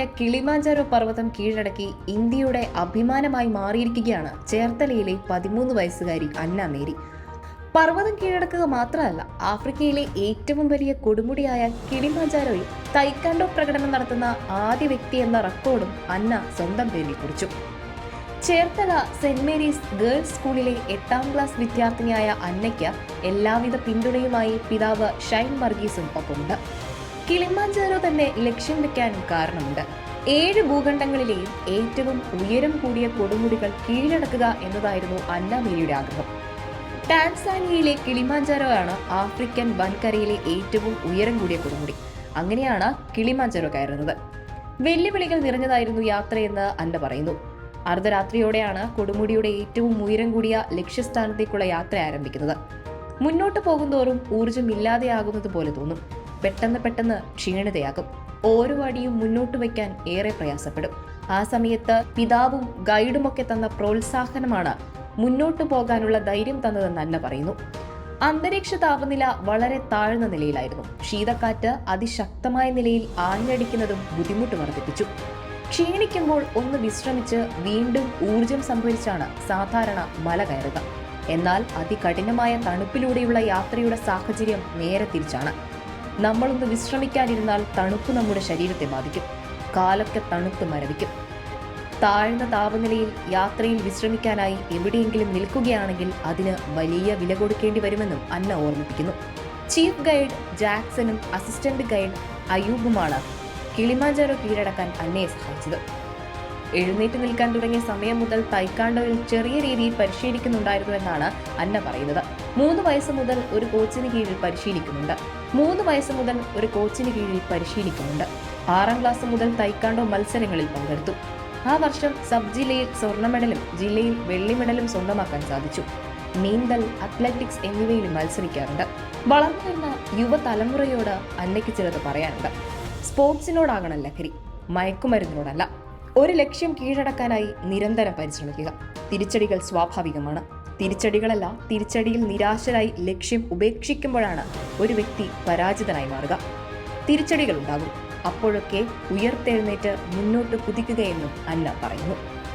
കിളിമാഞ്ചാരോ പർവതം കീഴടക്കി ഇന്ത്യയുടെ അഭിമാനമായി മാറിയിരിക്കുകയാണ് ചേർത്തലയിലെ പതിമൂന്ന് വയസ്സുകാരി അന്ന മേരി. പർവതം കീഴടക്കുക മാത്രമല്ല ആഫ്രിക്കയിലെ ഏറ്റവും വലിയ കൊടുമുടിയായ കിളിമാഞ്ചാരോയിൽ തൈക്കാൻഡോ പ്രകടനം നടത്തുന്ന ആദ്യ വ്യക്തി എന്ന റെക്കോർഡും അന്ന സ്വന്തം പേരിൽ കുറിച്ചു. ചേർത്തല സെന്റ് മേരീസ് ഗേൾസ് സ്കൂളിലെ എട്ടാം ക്ലാസ് വിദ്യാർത്ഥിനിയായ അന്നയ്ക്ക് എല്ലാവിധ പിന്തുണയുമായി പിതാവ് ഷൈൻ വർഗീസും ഒപ്പമുണ്ട്. കിളിമാഞ്ചാരോ തന്നെ ലക്ഷ്യം വെക്കാനും കാരണമുണ്ട്. ഏഴ് ഭൂഖണ്ഡങ്ങളിലെയും ഏറ്റവും ഉയരം കൂടിയ കൊടുമുടികൾ കീഴടക്കുക എന്നതായിരുന്നു അന്നാമേരിയുടെ ആഗ്രഹം. ടാൻസാനിയയിലെ കിളിമാഞ്ചാരോ ആണ് ആഫ്രിക്കൻ വൻകരയിലെ ഏറ്റവും ഉയരം കൂടിയ കൊടുമുടി. അങ്ങനെയാണ് കിളിമാഞ്ചാരോ കയറുന്നത്. വെല്ലുവിളികൾ നിറഞ്ഞതായിരുന്നു യാത്രയെന്ന് അന്ന പറയുന്നു. അർദ്ധരാത്രിയോടെയാണ് കൊടുമുടിയുടെ ഏറ്റവും ഉയരം കൂടിയ ലക്ഷ്യസ്ഥാനത്തേക്കുള്ള യാത്ര ആരംഭിക്കുന്നത്. മുന്നോട്ട് പോകുന്തോറും ഊർജം ഇല്ലാതെയാകുന്നത് പോലെ തോന്നും. പെട്ടെന്ന് പെട്ടെന്ന് ക്ഷീണിതയാകും. ഓരോ അടിയും മുന്നോട്ട് വയ്ക്കാൻ ഏറെ പ്രയാസപ്പെടും. ആ സമയത്ത് പിതാവും ഗൈഡുമൊക്കെ തന്ന പ്രോത്സാഹനമാണ് മുന്നോട്ട് പോകാനുള്ള ധൈര്യം തന്നതെന്ന് അന്ന പറയുന്നു. അന്തരീക്ഷ താപനില വളരെ താഴ്ന്ന നിലയിലായിരുന്നു. ശീതക്കാറ്റ് അതിശക്തമായ നിലയിൽ ആഞ്ഞടിക്കുന്നതും ബുദ്ധിമുട്ട് വർദ്ധിപ്പിച്ചു. ക്ഷീണിക്കുമ്പോൾ ഒന്ന് വിശ്രമിച്ച് വീണ്ടും ഊർജം സംഭരിച്ചാണ് സാധാരണ മല കയറുക. എന്നാൽ അതികഠിനമായ തണുപ്പിലൂടെയുള്ള യാത്രയുടെ സാഹചര്യം നേരെ തിരിച്ചാണ്. നമ്മളൊന്ന് വിശ്രമിക്കാനിരുന്നാൽ തണുപ്പ് നമ്മുടെ ശരീരത്തെ ബാധിക്കും. കാലൊക്കെ തണുത്ത് മരവിക്കും. താഴ്ന്ന താപനിലയിൽ യാത്രയിൽ വിശ്രമിക്കാനായി എവിടെയെങ്കിലും നിൽക്കുകയാണെങ്കിൽ അതിന് വലിയ വില കൊടുക്കേണ്ടി വരുമെന്നും അന്ന ഓർമ്മിപ്പിക്കുന്നു. ചീഫ് ഗൈഡ് ജാക്സണും അസിസ്റ്റന്റ് ഗൈഡ് അയൂബുമാണ് കിളിമാഞ്ചാരോ കീഴടക്കാൻ അന്നയെ സഹായിച്ചത്. എഴുന്നേറ്റ് നിൽക്കാൻ തുടങ്ങിയ സമയം മുതൽ തൈക്കാണ്ടോയിൽ ചെറിയ രീതിയിൽ പരിശീലിക്കുന്നുണ്ടായിരുന്നു എന്നാണ് അന്ന പറയുന്നത്. മൂന്ന് വയസ്സ് മുതൽ ഒരു കോച്ചിന് കീഴിൽ പരിശീലിക്കുന്നുണ്ട്. മൂന്ന് വയസ്സ് മുതൽ ഒരു കോച്ചിന് കീഴിൽ പരിശീലിക്കുന്നുണ്ട്. ആറാം ക്ലാസ് മുതൽ തൈക്കാണ്ടോ മത്സരങ്ങളിൽ പങ്കെടുത്തു. ആ വർഷം സബ് ജില്ലയിൽ സ്വർണ മെഡലും ജില്ലയിൽ വെള്ളി മെഡലും സ്വന്തമാക്കാൻ സാധിച്ചു. നീന്തൽ അത്ലറ്റിക്സ് എന്നിവയിലും മത്സരിക്കാറുണ്ട്. വളർന്നു വരുന്ന യുവതലമുറയോട് അന്നയ്ക്ക് ചിലത് പറയാനുണ്ട്. സ്പോർട്സിനോടാകണം ലഹരി മയക്കുമരുന്നിനോടല്ല. ഒരു ലക്ഷ്യം കീഴടക്കാനായി നിരന്തരം പരിശ്രമിക്കുക. തിരിച്ചടികൾ സ്വാഭാവികമാണ്. തിരിച്ചടികളല്ല തിരിച്ചടിയിൽ നിരാശരായി ലക്ഷ്യം ഉപേക്ഷിക്കുമ്പോഴാണ് ഒരു വ്യക്തി പരാജിതനായി മാറുക. തിരിച്ചടികൾ ഉണ്ടാകും അപ്പോഴൊക്കെ ഉയർത്തെഴുന്നേറ്റ് മുന്നോട്ട് കുതിക്കുകയെന്നും അന്ന പറയുന്നു.